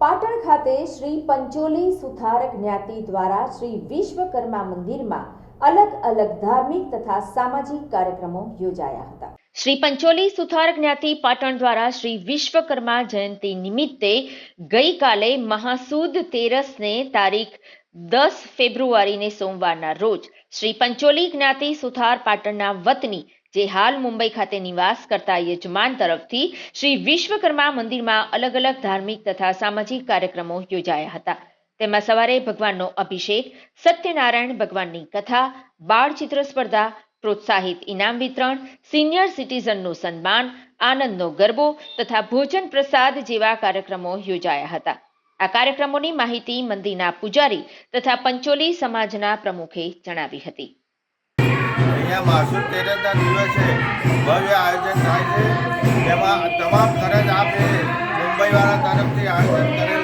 પાટણ ખાતે શ્રી પંચોલી સુથાર જ્ઞાતિ દ્વારા શ્રી વિશ્વકર્મા મંદિરમાં અલગ અલગ ધાર્મિક તથા સામાજિક કાર્યક્રમો યોજાયા હતા. શ્રી પંચોલી સુથાર જ્ઞાતિ પાટણ દ્વારા શ્રી વિશ્વકર્મા જયંતિ નિમિત્તે ગઈકાલે મહાસુદ તેરસને તારીખ દસ ફેબ્રુઆરીને સોમવારના રોજ શ્રી પંચોલી જ્ઞાતિ સુથાર પાટણના વતની જે હાલ મુંબઈ ખાતે નિવાસ કરતા યજમાન તરફથી શ્રી વિશ્વકર્મા મંદિરમાં અલગ અલગ ધાર્મિક તથા સામાજિક કાર્યક્રમો યોજાયા હતા. તેમાં સવારે ભગવાનનો અભિષેક, સત્યનારાયણ ભગવાનની કથા, બાળ ચિત્ર સ્પર્ધા, પ્રોત્સાહિત ઇનામ વિતરણ, સિનિયર સિટીઝનનું સન્માન, આનંદનો ગરબો તથા ભોજન પ્રસાદ જેવા કાર્યક્રમો યોજાયા હતા. આ કાર્યક્રમોની માહિતી મંદિરના પૂજારી તથા પંચોલી સમાજના પ્રમુખે જણાવી હતી. અહીંયા માસૂદ તેરસના દિવસે ભવ્ય આયોજન થાય છે. તેમાં તમામ ફરજ આપે. મુંબઈવાળા તરફથી આયોજન કરેલ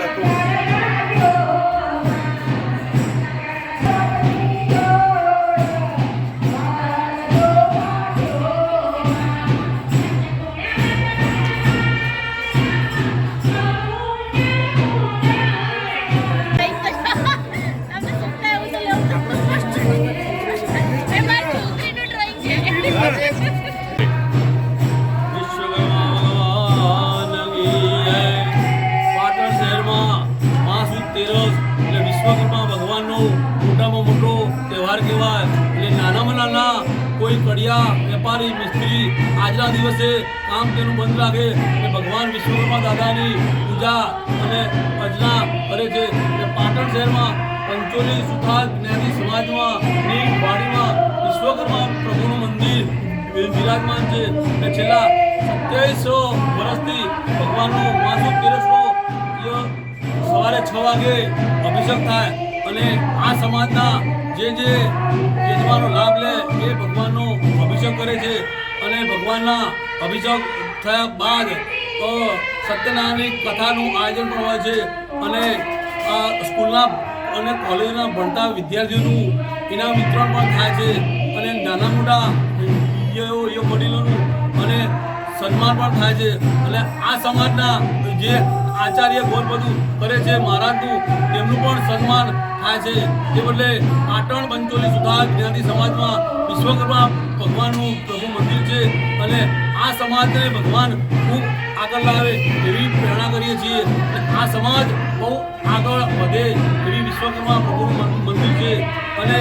તેરસ એટલે વિશ્વકર્મા ભગવાનનો મોટામાં મોટો તહેવાર કહેવાય. એટલે નાનામાં નાના કોઈ કડિયા, વેપારી, મિસ્ત્રી આજના દિવસે કામ તેનું બંધ રાખે અને ભગવાન વિશ્વકર્મા દાદાની પૂજા અને અર્ચના કરે છે. એટલે પાટણ શહેરમાં પંચોલી સુથાર જ્ઞાતિ સમાજમાં વાડીમાં વિશ્વકર્મા પ્રભુનું મંદિર વિરાજમાન છે. અને છેલ્લા સત્યાવીસો વર્ષથી ભગવાનનું ય- સવારે છ વાગે અભિષેક થાય અને આ સમાજના જે જે યજમાનો લાભ લે એ ભગવાનનો અભિષેક કરે છે. અને ભગવાનના અભિષેક થયા બાદ સત્યનારાયણની કથાનું આયોજન પણ હોય છે. અને સ્કૂલના અને કોલેજના ભણતા વિદ્યાર્થીઓનું ઇનામ વિતરણ પણ થાય છે. અને નાના મોટા વડીલોનું અને સન્માન પણ થાય છે. અને આ સમાજના જે આચાર્ય બહુ બધું કરે છે મહારાજનું તેમનું પણ સન્માન થાય છે. તે બદલે પાટણ પંચોલી સુધાર જ્ઞાતિ સમાજમાં વિશ્વકર્મા ભગવાનનું પ્રભુ મંદિર છે અને આ સમાજને ભગવાન ખૂબ આગળ લાવે એવી પ્રેરણા કરીએ છીએ. આ સમાજ બહુ આગળ વધે એવી વિશ્વકર્મા પ્રભુનું મંદિર છે. અને